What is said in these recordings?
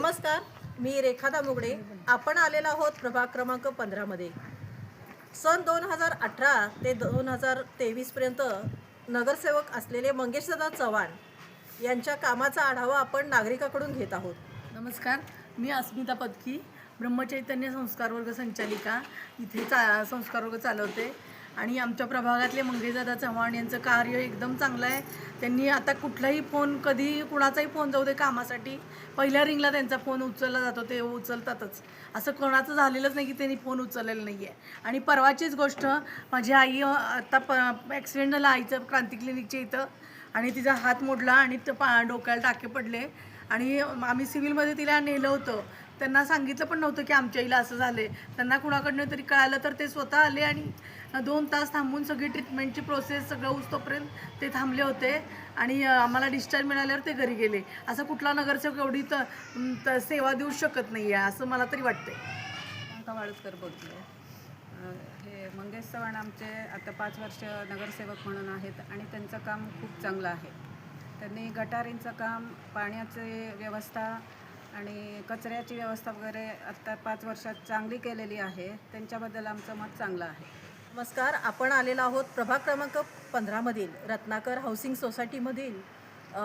नमस्कार मी रेखा दामुगडे. आपण आलेला आहोत प्रभाग क्रमांक पंधरामध्ये सन दोन हजार अठरा ते दोन हजार तेवीसपर्यंत नगरसेवक असलेले मंगेशदादा चव्हाण यांच्या कामाचा आढावा आपण नागरिकाकडून घेत आहोत. नमस्कार मी अस्मिता पदकी ब्रह्मचैतन्य संस्कार वर्ग संचालिका. इथे चा संस्कार वर्ग चालवते. आणि आमच्या प्रभागातले मंगेशदादा चव्हाण यांचं कार्य एकदम चांगलं आहे. त्यांनी आता कुठलाही फोन कधी कुणाचाही फोन जाऊ दे कामासाठी पहिल्या रिंगला त्यांचा फोन उचलला जातो ते उचलतातच. असं कोणाचं झालेलंच नाही की त्यांनी फोन उचललेलं नाही आहे आणि परवाचीच गोष्ट माझी आई आत्ता आता प ॲक्सिडेंट झाला आईचं क्रांती क्लिनिकच्या इथं. आणि तिचा हात मोडला आणि ते पा डोक्याला टाके पडले. आणि आम्ही सिव्हिलमध्ये तिला नेलं होतं. त्यांना सांगितलं पण नव्हतं की आमच्या आईला असं झालं आहे त्यांना कुणाकडनं तरी कळालं तर ते स्वतः आले आणि दोन तास थांबून सगळी ट्रीटमेंटची प्रोसेस सगळं उचतोपर्यंत ते थांबले होते. आणि आम्हाला डिस्चार्ज मिळाल्यावर ते घरी गेले. असं कुठला नगरसेवक एवढी त त- सेवा देऊ शकत नाही आहे असं मला तरी वाटते प्रियंका वाळुसकर बोलते हे मंगेश चव्हाण आमचे आता पाच वर्ष नगरसेवक म्हणून आहेत आणि त्यांचं काम खूप चांगलं आहे. त्यांनी गटारींचं काम पाण्याची व्यवस्था आणि कचऱ्याची व्यवस्था वगैरे आत्ता पाच वर्षात चांगली केलेली आहे. त्यांच्याबद्दल आमचं मत चांगलं आहे. नमस्कार आपण आलेलो आहोत प्रभाग क्रमांक पंधरामधील रत्नाकर हाऊसिंग सोसायटीमधील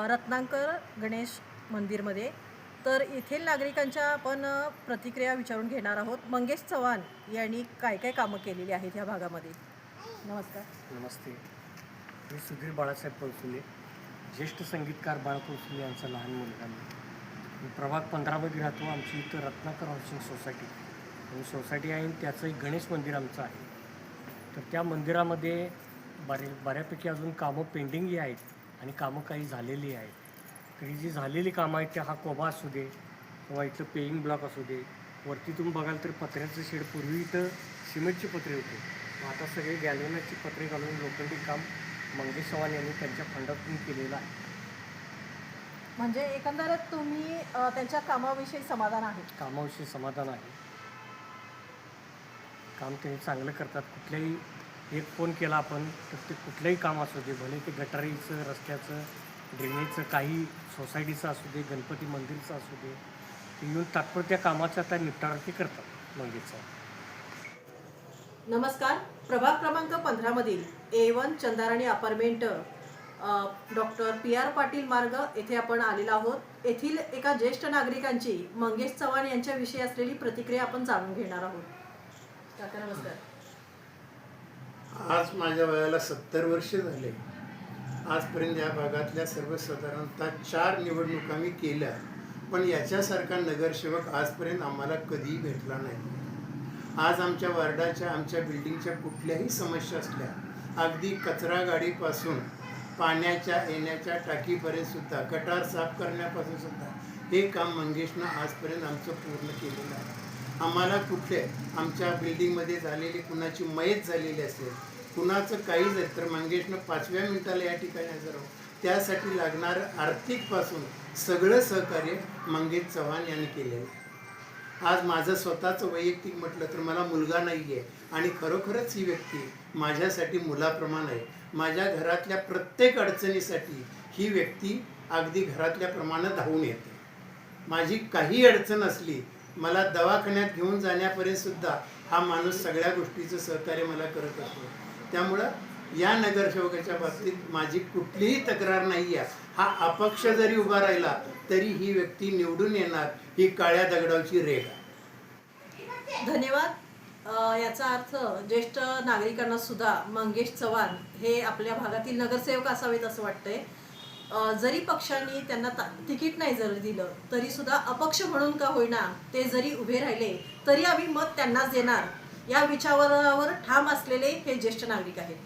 रत्नाकर गणेश मंदिरमध्ये. तर येथील नागरिकांच्या आपण प्रतिक्रिया विचारून घेणार आहोत. मंगेश चव्हाण यांनी काय काय कामं केलेली आहेत या भागामध्ये? नमस्कार. नमस्ते. मी सुधीर बाळासाहेब पळसुले ज्येष्ठ संगीतकार बाळ पळसुले यांचा लहान मुलगा मी. प्रभाग पंधरामध्ये राहतो. आमची इथं रत्नाकर हाऊसिंग सोसायटी. सोसायटी आहे त्याचं एक गणेश मंदिर आमचं आहे. तर त्या मंदिरामध्ये बरे बऱ्यापैकी अजून कामं पेंडिंगही आहेत आणि कामं काही झालेली आहेत. तर ही जी झालेली कामं आहेत त्या हा कोबा असू दे किंवा इथलं पेईंग ब्लॉक असू दे. वरती तुम्ही बघाल तर पत्र्याचं शेड पूर्वी इथं सिमेंटचे पत्रे होते. मग आता सगळे गॅल्वनाची पत्रे घालून लोखंडी काम मंगेश चव्हाण यांनी त्यांच्या फंडातून केलेलं आहे. म्हणजे एकंदरीत तुम्ही त्यांच्या कामाविषयी समाधान आहे. कामाविषयी समाधान आहे. काम त्यांनी चांगलं करतात. कुठल्याही एक फोन केला आपण तर ते कुठलंही काम असू दे भले ते गटारीचं रस्त्याचं ड्रेनेजचं काही सोसायटीचं असू दे गणपती मंदिरचं असू दे ते येऊन तात्पुरत्या कामाचा आता निपटारा ते करतात मंदिरचा नमस्कार. प्रभाग क्रमांक पंधरामधील A one Chandarani apartment doctor P R Patil मार्ग येथे आपण आलेलो आहोत. येथील एका ज्येष्ठ नागरिकांची मंगेश चव्हाण यांच्याविषयी असलेली प्रतिक्रिया आपण जाणून घेणार आहोत. काका नमस्कार. आज माझ्या वयाला सत्तर वर्ष झाले. आजपर्यंत या भागातल्या सर्वसाधारणतः चार निवडणुका मी केल्या पण याच्यासारखा नगरसेवक आजपर्यंत आम्हाला कधीही भेटला नाही. आज आमच्या वार्डाच्या आमच्या बिल्डिंगच्या कुठल्याही समस्या असल्या अगदी कचरा गाडीपासून पाण्याच्या येण्याच्या टाकीपर्यंत सुद्धा गटार साफ करण्यापासून सुद्धा हे काम मंगेशनं आजपर्यंत आमचं पूर्ण केलेलं आहे. आम्हाला कुठले आमच्या बिल्डिंगमध्ये झालेली कुणाची मयत झालेली असेल कुणाचं काही झालं तर मंगेशनं पाचव्या मिनिटाला या ठिकाणी हजर त्यासाठी लागणारं आर्थिकपासून सगळं सहकार्य मंगेश चव्हाण यांनी केलेलं आज माझं स्वतःचं वैयक्तिक म्हटलं तर मला मुलगा नाही आहे आणि खरोखरच ही व्यक्ती माझ्यासाठी मुलाप्रमाण आहे. माझ्या घरातल्या प्रत्येक अडचणीसाठी ही व्यक्ती अगदी घरातल्या प्रमाणात धावून येते. माझी काही अडचण असली मला दवाखान्यात घेऊन जाण्यापर्यंत सुद्धा हा माणूस सगळ्या गोष्टीचं सहकार्य मला करत असतो. त्यामुळं या नगरसेवकाच्या बाबतीत माझी कुठलीही तक्रार नाही आहे. हा अपक्ष जरी उभा राहिला तरी ही व्यक्ती निवडून येणार ही काळ्या दगडावची रेख आहे. धन्यवाद. याचा अर्थ ज्येष्ठ नागरिकांना सुद्धा मंगेश चव्हाण हे आपल्या भागातील नगरसेवक असावेत असं वाटतंय. जरी पक्षांनी त्यांना तिकीट नाही जर दिलं तरी सुद्धा अपक्ष म्हणून का होईना ते जरी उभे राहिले तरी आम्ही मत त्यांनाच देणार. या विचारावर ठाम असलेले हे ज्येष्ठ नागरिक आहेत.